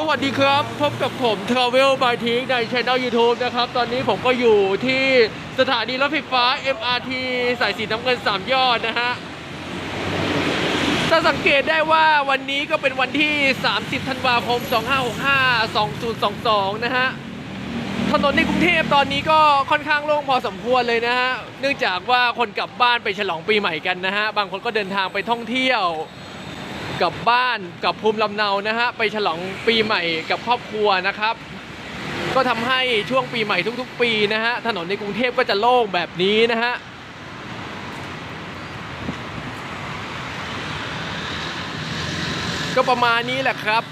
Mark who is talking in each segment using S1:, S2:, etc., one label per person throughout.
S1: สวัสดีครับ พบกับผม Travel by t i k ใน Channel YouTube นะครับ ตอนนี้ผมก็อยู่ที่สถานีรถไฟฟ้า MRT สายสีน้ำเงิน 3 ยอดนะฮะถ้าสังเกตได้ว่าวันนี้ก็เป็นวันที่ 30 ธันวาคม 2565 2022 นะฮะ ถนนในกรุงเทพตอนนี้ก็ค่อนข้างโล่งพอสมควรเลยนะฮะ เนื่องจากว่าคนกลับบ้านไปฉลองปีใหม่กันนะฮะ บางคนก็เดินทางไปท่องเที่ยว กลับบ้านกับภูมิลำเนานะฮะไปฉลองปีใหม่กับครอบครัวนะครับ ก็ทำให้ช่วงปีใหม่ทุกๆ ปีนะฮะถนนในกรุงเทพก็จะโล่งแบบนี้นะฮะก็ประมาณนี้แหละครับ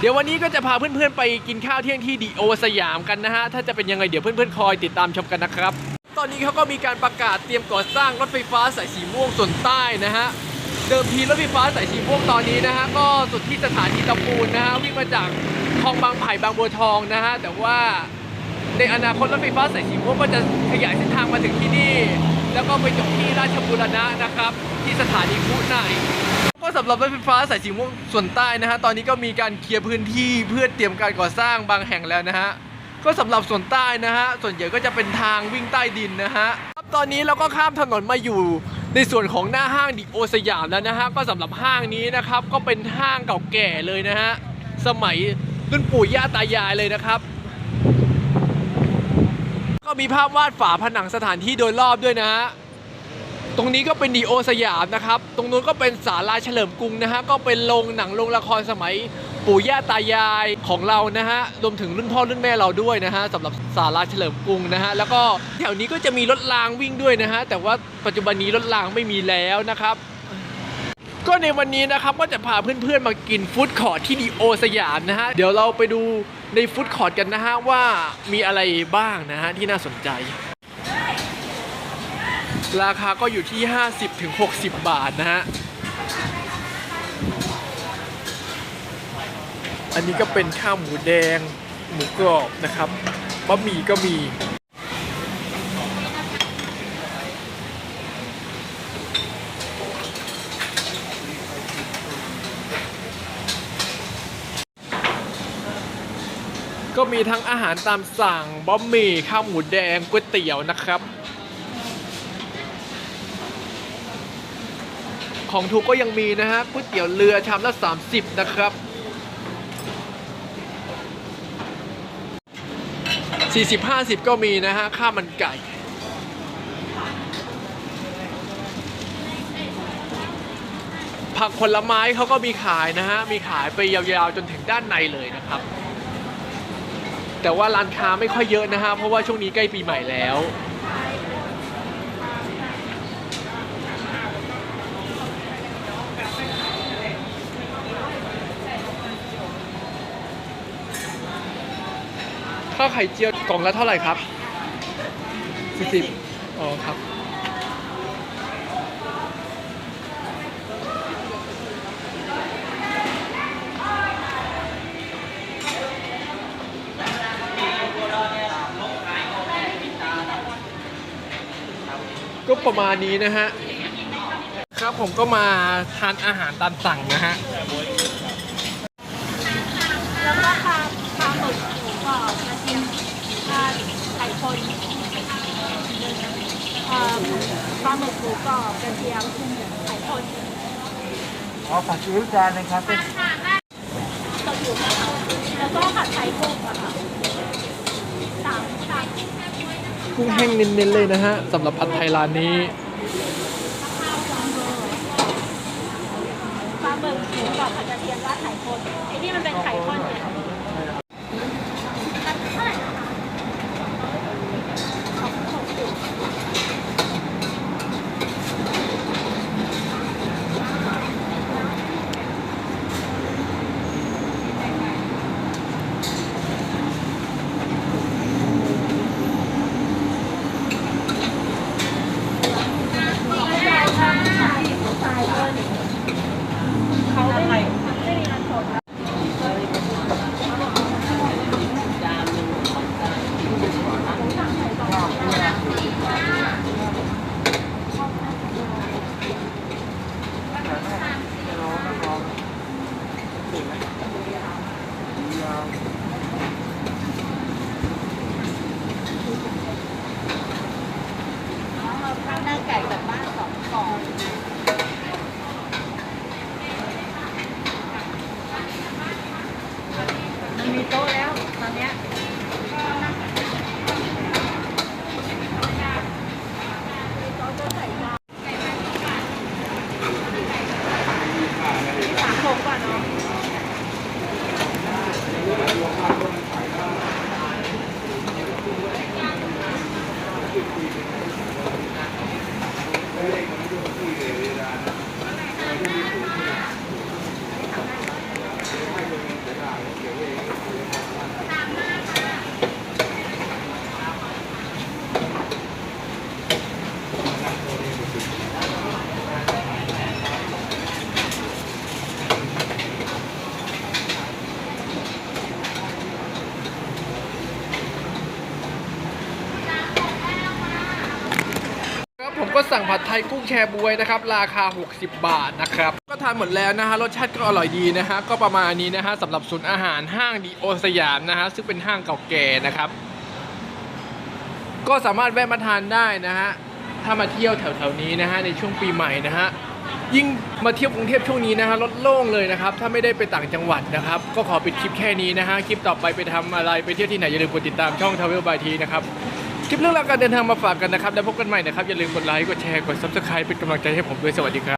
S1: เดี๋ยววันนี้ก็จะพาเพื่อนๆไปกินข้าวเที่ยงที่ดีโอสยามกันนะฮะ ถ้าจะเป็นยังไงเดี๋ยวเพื่อนๆคอยติดตามชมกันนะครับ ตอนนี้เขาก็มีการประกาศเตรียมก่อสร้างรถไฟฟ้าสายสีม่วงส่วนใต้นะฮะ เดิมทีรถไฟฟ้าสายสีม่วงตอนนี้นะฮะก็สุดที่สถานีตะปูนนะฮะวิ่งมาจากคลองบางไผ่บางบัวทองนะฮะแต่ว่าในอนาคตรถไฟฟ้าสายสีม่วงก็จะขยายเส้นทางมาถึงที่นี่ แล้วก็ไปจบที่ราชบุรณะนะครับ ที่สถานีพุในก็สำหรับรถไฟฟ้าสายสีม่วงส่วนใต้นะฮะตอนนี้ก็มีการเคลียร์พื้นที่เพื่อเตรียมการก่อสร้างบางแห่งแล้วนะฮะก็สำหรับส่วนใต้นะฮะส่วนใหญ่ก็จะเป็นทางวิ่งใต้ดินนะฮะตอนนี้เราก็ข้ามถนนมาอยู่ ในส่วนของหน้าห้างดิโอสยามแล้วนะฮะก็สำหรับห้างนี้นะครับก็เป็นห้างเก่าแก่เลยนะฮะสมัยรุ่นปู่ย่าตายายเลยนะครับ ก็มีภาพวาดฝาผนังสถานที่โดยรอบด้วยนะฮะตรงนี้ก็เป็นดีโอสยามนะครับ ตรงนู้นก็เป็นศาลาเฉลิมกรุงนะฮะ ก็เป็นโรงหนังโรงละครสมัย ปู่ย่าตายายของเรานะฮะรวมถึงรุ่นพ่อรุ่นแม่เราด้วยนะฮะสำหรับศาลาเฉลิมกรุงนะฮะแล้วก็แถวนี้ก็จะมีรถรางวิ่งด้วยนะฮะแต่ว่าปัจจุบันนี้รถรางไม่มีแล้วนะครับก็ในวันนี้นะครับก็จะพาเพื่อนๆมากินฟู้ดคอร์ทที่ดีโอสยามนะฮะเดี๋ยวเราไปดูในฟู้ดคอร์ทกันนะฮะว่ามีอะไรบ้างนะฮะที่น่าสนใจ ราคาก็อยู่ที่ 50ถึง60 บาทนะฮะ อันนี้ก็เป็นข้าวหมูแดง หมูกรอบนะครับบะหมี่ก็มีก็มีทั้งอาหารตามสั่งบะหมี่ข้าวหมูแดงก๋วยเตี๋ยวนะครับ ของถูกก็ยังมีนะฮะก๋วยเตี๋ยวเรือชามละ 30 นะครับ 40 50 ก็มีนะฮะ ข้าวมันไก่ ผักผลไม้เขาก็มีขายนะฮะ มีขายไปยาวๆ จนถึงด้านในเลยนะครับ แต่ว่าร้านค้าไม่ค่อยเยอะนะฮะ เพราะว่าช่วงนี้ใกล้ปีใหม่แล้ว ไข่เจียวกล่องละเท่าไหร่ครับ40อ๋อครับ ก็ประมาณนี้นะฮะ ครับผมก็มาทานอาหารตามสั่งนะฮะ
S2: แล้วก็ปลาปลาหมึกหมูกรอบกระเทียมปลาไข่คนเอ่อ ปลาหมึกหมูกรอบกระเทียมไข่คน
S3: อ๋อผัดซีอิ๊วจานหนึงครับเป็น
S2: ตกอยู่นะคะแล้วก็ผัดไทยกุ้งอะค่ะสามสาม
S1: กุ้งแห้งเน้นๆเลยนะฮะสำหรับผัดไทยร้านนี้
S2: ปลาหมึกหมูกรอบผัดกระเทียมราดไข่คนไอ้นี่มันเป็นไข่คนเนี่ยเท่าไหร่นะคะหกหกสิบ เขาไม่ไม่มีเงินสด มีโต๊ะแล้วตอนเนี้ยโต๊ะจะใส่จานสามหกกว่าเนาะ
S1: ก็สั่งผัดไทยกุ้งแชบวยนะครับ ราคา 60 บาทนะครับ ก็ทานหมดแล้วนะฮะ รสชาติก็อร่อยดีนะฮะ ก็ประมาณนี้นะฮะสำหรับศูนย์อาหารห้างดีโอสยามนะฮะ ซึ่งเป็นห้างเก่าแก่นะครับ ก็สามารถแวะมาทานได้นะฮะ ถ้ามาเที่ยวแถวๆนี้นะฮะ ในช่วงปีใหม่นะฮะยิ่งมาเที่ยวกรุงเทพช่วงนี้นะฮะรถโล่งเลยนะครับ ถ้าไม่ได้ไปต่างจังหวัดนะครับ ก็ขอปิดคลิปแค่นี้นะฮะ คลิปต่อไปไปทำอะไรไปเที่ยวที่ไหนอย่าลืมกดติดตามช่อง Travel by T นะครับ คลิปเรื่องราวการเดินทางมาฝากกันนะครับ แล้วพบกันใหม่นะครับ อย่าลืมกดไลค์ กดแชร์ กด subscribe เป็นกำลังใจให้ผมด้วย สวัสดีครับ